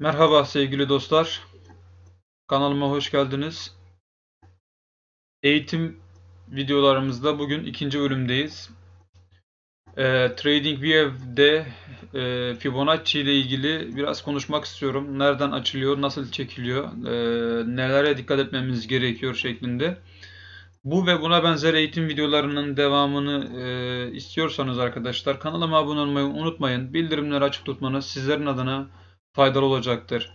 Merhaba sevgili dostlar. Kanalıma hoş geldiniz. Eğitim videolarımızda bugün ikinci bölümdeyiz. Ee, TradingView'de e, Fibonacci ile ilgili biraz konuşmak istiyorum. Nereden açılıyor, nasıl çekiliyor, e, nelere dikkat etmemiz gerekiyor şeklinde. Bu ve buna benzer eğitim videolarının devamını e, istiyorsanız arkadaşlar kanalıma abone olmayı unutmayın. Bildirimleri açık tutmanız sizlerin adına faydalı olacaktır.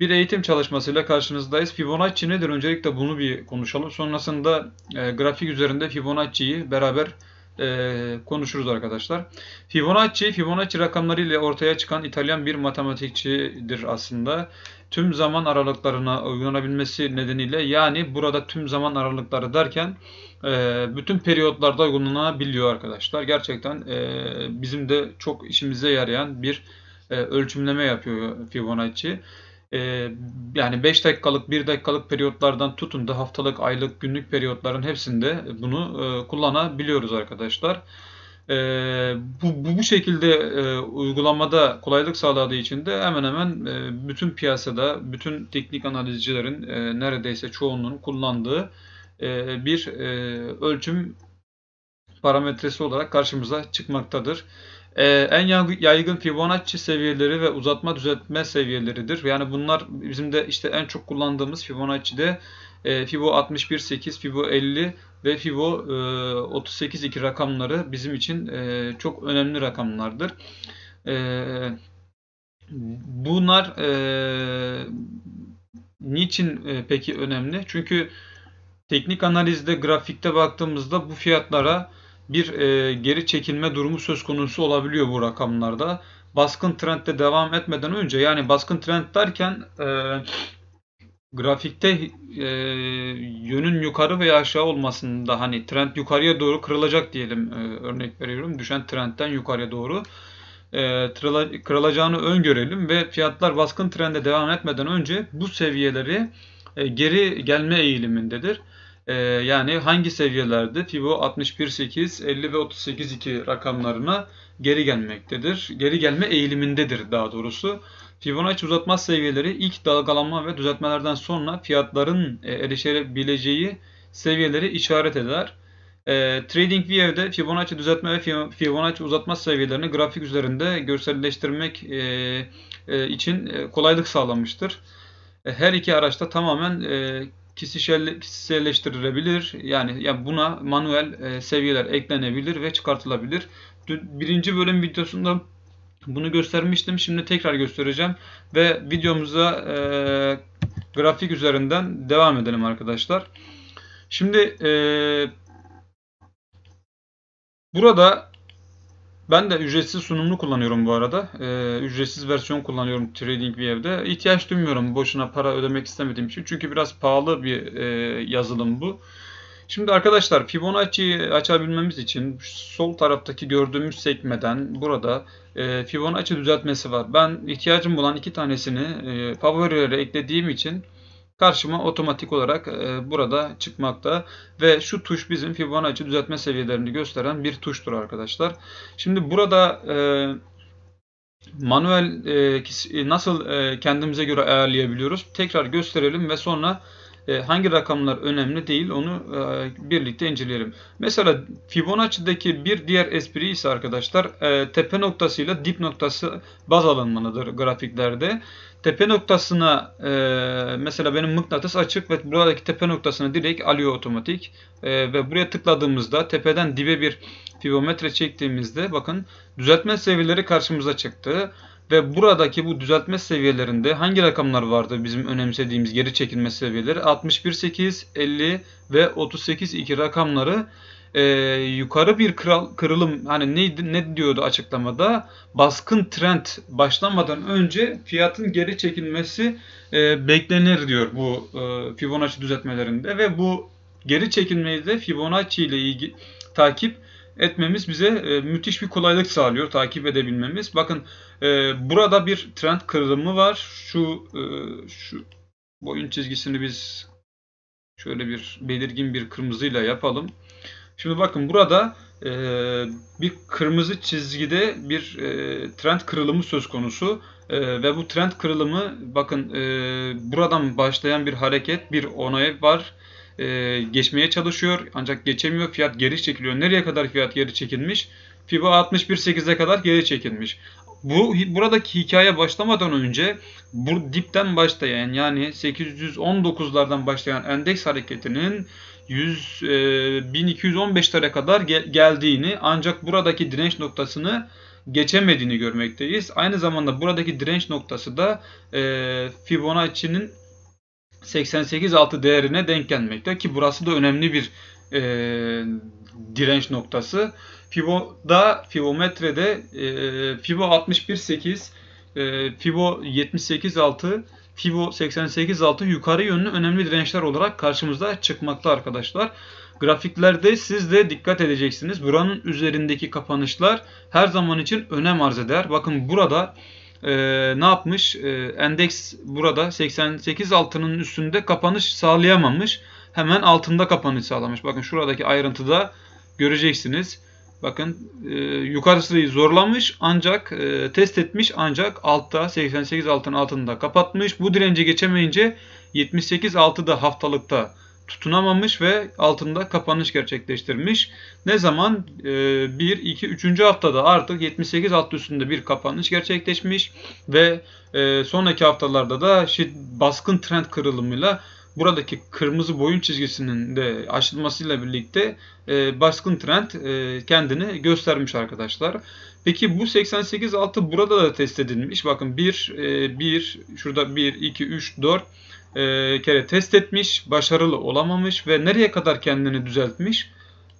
Bir eğitim çalışmasıyla karşınızdayız. Fibonacci nedir? Öncelikle bunu bir konuşalım. Sonrasında e, grafik üzerinde Fibonacci'yi beraber e, konuşuruz arkadaşlar. Fibonacci, Fibonacci rakamları ile ortaya çıkan İtalyan bir matematikçidir aslında. Tüm zaman aralıklarına uygulanabilmesi nedeniyle yani burada tüm zaman aralıkları derken e, bütün periyotlarda uygulanabiliyor arkadaşlar. Gerçekten e, bizim de çok işimize yarayan bir e, ölçümleme yapıyor Fibonacci. E, yani 5 dakikalık, 1 dakikalık periyotlardan tutun da haftalık, aylık, günlük periyotların hepsinde bunu e, kullanabiliyoruz arkadaşlar. Bu, bu, bu şekilde uygulamada kolaylık sağladığı için de hemen hemen bütün piyasada, bütün teknik analizcilerin neredeyse çoğunluğun kullandığı bir ölçüm parametresi olarak karşımıza çıkmaktadır. Ee, en yaygın Fibonacci seviyeleri ve uzatma düzeltme seviyeleridir. Yani bunlar bizim de işte en çok kullandığımız Fibonacci'de e, Fibo 61.8, Fibo 50 ve Fibo e, 38.2 rakamları bizim için e, çok önemli rakamlardır. E, bunlar e, niçin e, peki önemli? Çünkü teknik analizde, grafikte baktığımızda bu fiyatlara bir e, geri çekilme durumu söz konusu olabiliyor bu rakamlarda. Baskın trendde devam etmeden önce yani baskın trend derken e, grafikte e, yönün yukarı veya aşağı olmasında hani trend yukarıya doğru kırılacak diyelim e, örnek veriyorum. Düşen trendten yukarıya doğru e, kırılacağını öngörelim ve fiyatlar baskın trende devam etmeden önce bu seviyeleri e, geri gelme eğilimindedir. Ee, yani hangi seviyelerde Fibo 61.8, 50 ve 38.2 rakamlarına geri gelmektedir. Geri gelme eğilimindedir daha doğrusu. Fibonacci uzatma seviyeleri ilk dalgalanma ve düzeltmelerden sonra fiyatların e, erişebileceği seviyeleri işaret eder. E, TradingView'de Fibonacci düzeltme ve Fibonacci uzatma seviyelerini grafik üzerinde görselleştirmek e, e, için e, kolaylık sağlamıştır. E, her iki araçta tamamen e, kişisel, kişiselleştirilebilir. Yani, yani buna manuel e, seviyeler eklenebilir ve çıkartılabilir. Birinci bölüm videosunda bunu göstermiştim. Şimdi tekrar göstereceğim. Ve videomuza e, grafik üzerinden devam edelim arkadaşlar. Şimdi e, burada ben de ücretsiz sunumlu kullanıyorum bu arada. Ee, ücretsiz versiyon kullanıyorum TradingView'de. İhtiyaç duymuyorum boşuna para ödemek istemediğim için. Çünkü biraz pahalı bir e, yazılım bu. Şimdi arkadaşlar Fibonacci'yi açabilmemiz için sol taraftaki gördüğümüz sekmeden burada e, Fibonacci düzeltmesi var. Ben ihtiyacım olan iki tanesini e, favorilere eklediğim için karşıma otomatik olarak e, burada çıkmakta ve şu tuş bizim Fibonacci düzeltme seviyelerini gösteren bir tuştur arkadaşlar. Şimdi burada e, manuel e, nasıl e, kendimize göre ayarlayabiliyoruz? Tekrar gösterelim ve sonra e, hangi rakamlar önemli değil onu e, birlikte inceleyelim. Mesela Fibonacci'deki bir diğer espri ise arkadaşlar e, tepe noktasıyla dip noktası baz alınmalıdır grafiklerde. Tepe noktasına e, mesela benim mıknatıs açık ve buradaki tepe noktasını direkt alıyor otomatik. E, ve buraya tıkladığımızda tepeden dibe bir fibometre çektiğimizde bakın düzeltme seviyeleri karşımıza çıktı. Ve buradaki bu düzeltme seviyelerinde hangi rakamlar vardı bizim önemsediğimiz geri çekilme seviyeleri? 61.8, 50 ve 38.2 rakamları e, yukarı bir kral, kırılım hani neydi ne diyordu açıklamada baskın trend başlamadan önce fiyatın geri çekilmesi e, beklenir diyor bu e, Fibonacci düzeltmelerinde ve bu geri çekilmeyi de Fibonacci ile ilgili takip etmemiz bize e, müthiş bir kolaylık sağlıyor takip edebilmemiz. Bakın e, burada bir trend kırılımı var. Şu e, şu boyun çizgisini biz şöyle bir belirgin bir kırmızıyla yapalım. Şimdi bakın burada e, bir kırmızı çizgide bir e, trend kırılımı söz konusu Ee, ve bu trend kırılımı bakın e, buradan başlayan bir hareket, bir onay var. Ee, geçmeye çalışıyor ancak geçemiyor. Fiyat geri çekiliyor. Nereye kadar fiyat geri çekilmiş? FIBA 61.8'e kadar geri çekilmiş. Bu buradaki hikaye başlamadan önce bu dipten başlayan yani 819'lardan başlayan endeks hareketinin 100 e, 1215'lere kadar gel- geldiğini ancak buradaki direnç noktasını geçemediğini görmekteyiz. Aynı zamanda buradaki direnç noktası da e, Fibonacci'nin 88.6 değerine denk gelmekte ki burası da önemli bir e, direnç noktası. Fibo'da, Fibometre'de e, Fibo 61.8, e, Fibo 78.6, Fibo 88.6 yukarı yönlü önemli dirençler olarak karşımıza çıkmakta arkadaşlar. Grafiklerde siz de dikkat edeceksiniz. Buranın üzerindeki kapanışlar her zaman için önem arz eder. Bakın burada e, ne yapmış? E, endeks burada 88 altının üstünde kapanış sağlayamamış. Hemen altında kapanış sağlamış. Bakın şuradaki ayrıntıda göreceksiniz. Bakın e, yukarısıyı zorlamış ancak e, test etmiş ancak altta 88 altın altında kapatmış. Bu direnci geçemeyince 78 altıda haftalıkta tutunamamış ve altında kapanış gerçekleştirmiş. Ne zaman? E, 1, 2, 3. haftada artık 78 alt üstünde bir kapanış gerçekleşmiş ve e, sonraki haftalarda da baskın trend kırılımıyla buradaki kırmızı boyun çizgisinin de aşılmasıyla birlikte e, baskın trend e, kendini göstermiş arkadaşlar. Peki bu 88 altı burada da test edilmiş. Bakın 1, 1, şurada 1, 2, 3, 4 e, kere test etmiş, başarılı olamamış ve nereye kadar kendini düzeltmiş?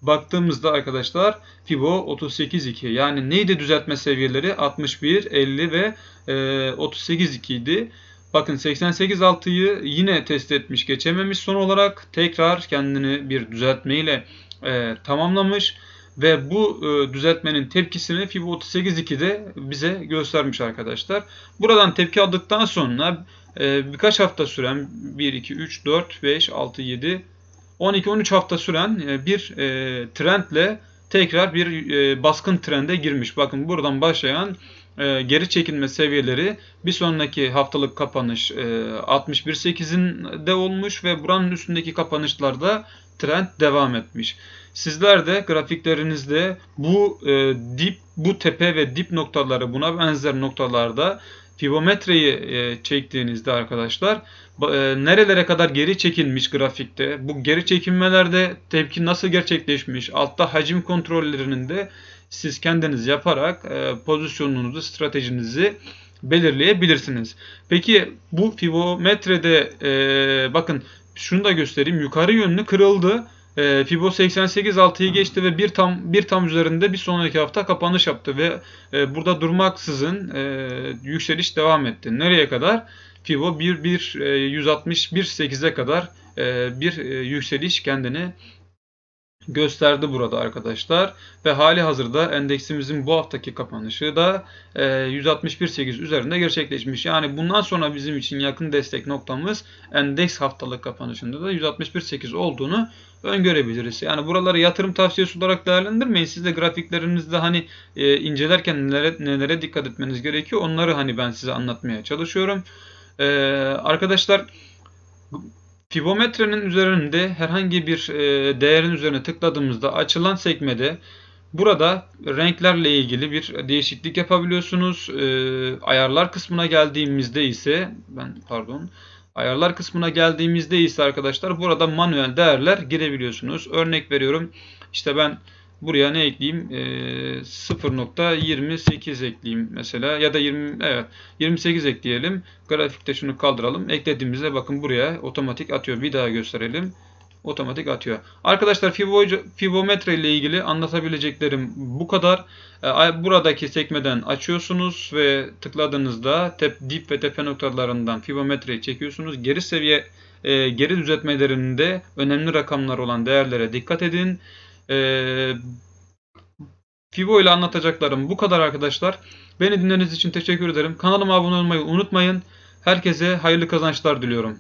Baktığımızda arkadaşlar Fibo 38.2 yani neydi düzeltme seviyeleri? 61, 50 ve e, 38.2 idi. Bakın 88.6'yı yine test etmiş, geçememiş son olarak tekrar kendini bir düzeltmeyle e, tamamlamış ve bu e, düzeltmenin tepkisini Fibo 38.2'de bize göstermiş arkadaşlar. Buradan tepki aldıktan sonra e, birkaç hafta süren 1, 2, 3, 4, 5, 6, 7, 12-13 hafta süren e, bir e, trendle tekrar bir e, baskın trende girmiş. Bakın buradan başlayan geri çekilme seviyeleri bir sonraki haftalık kapanış e, 61.8'in de olmuş ve buranın üstündeki kapanışlarda trend devam etmiş. Sizler de grafiklerinizde bu dip, bu tepe ve dip noktaları buna benzer noktalarda Fibometreyi e, çektiğinizde arkadaşlar e, nerelere kadar geri çekilmiş grafikte, bu geri çekilmelerde tepki nasıl gerçekleşmiş, altta hacim kontrollerinin de siz kendiniz yaparak e, pozisyonunuzu, stratejinizi belirleyebilirsiniz. Peki bu Fibometre'de e, bakın şunu da göstereyim. Yukarı yönlü kırıldı. E, Fibo 88 6'yı geçti ve bir tam bir tam üzerinde bir sonraki hafta kapanış yaptı ve e, burada durmaksızın e, yükseliş devam etti. Nereye kadar? Fibo 1 1 e, 161 8'e kadar e, bir e, yükseliş kendini gösterdi burada arkadaşlar. Ve hali hazırda endeksimizin bu haftaki kapanışı da e, 161.8 üzerinde gerçekleşmiş. Yani bundan sonra bizim için yakın destek noktamız endeks haftalık kapanışında da 161.8 olduğunu öngörebiliriz. Yani buraları yatırım tavsiyesi olarak değerlendirmeyin. Siz de grafiklerinizde hani e, incelerken nelere, nelere dikkat etmeniz gerekiyor onları hani ben size anlatmaya çalışıyorum. E, arkadaşlar Fibometrenin üzerinde herhangi bir e, değerin üzerine tıkladığımızda açılan sekmede burada renklerle ilgili bir değişiklik yapabiliyorsunuz. E, ayarlar kısmına geldiğimizde ise ben pardon ayarlar kısmına geldiğimizde ise arkadaşlar burada manuel değerler girebiliyorsunuz. Örnek veriyorum işte ben buraya ne ekleyeyim? E, 0.28 ekleyeyim mesela ya da 20 evet 28 ekleyelim. Grafikte şunu kaldıralım. Eklediğimizde bakın buraya otomatik atıyor. Bir daha gösterelim. Otomatik atıyor. Arkadaşlar Fibo, Fibometre ile ilgili anlatabileceklerim bu kadar. E, Buradaki sekmeden açıyorsunuz ve tıkladığınızda tep, dip ve tepe noktalarından Fibometreyi çekiyorsunuz. Geri seviye e, geri düzeltmelerinde önemli rakamlar olan değerlere dikkat edin. Fibo ile anlatacaklarım bu kadar arkadaşlar. Beni dinlediğiniz için teşekkür ederim. Kanalıma abone olmayı unutmayın. Herkese hayırlı kazançlar diliyorum.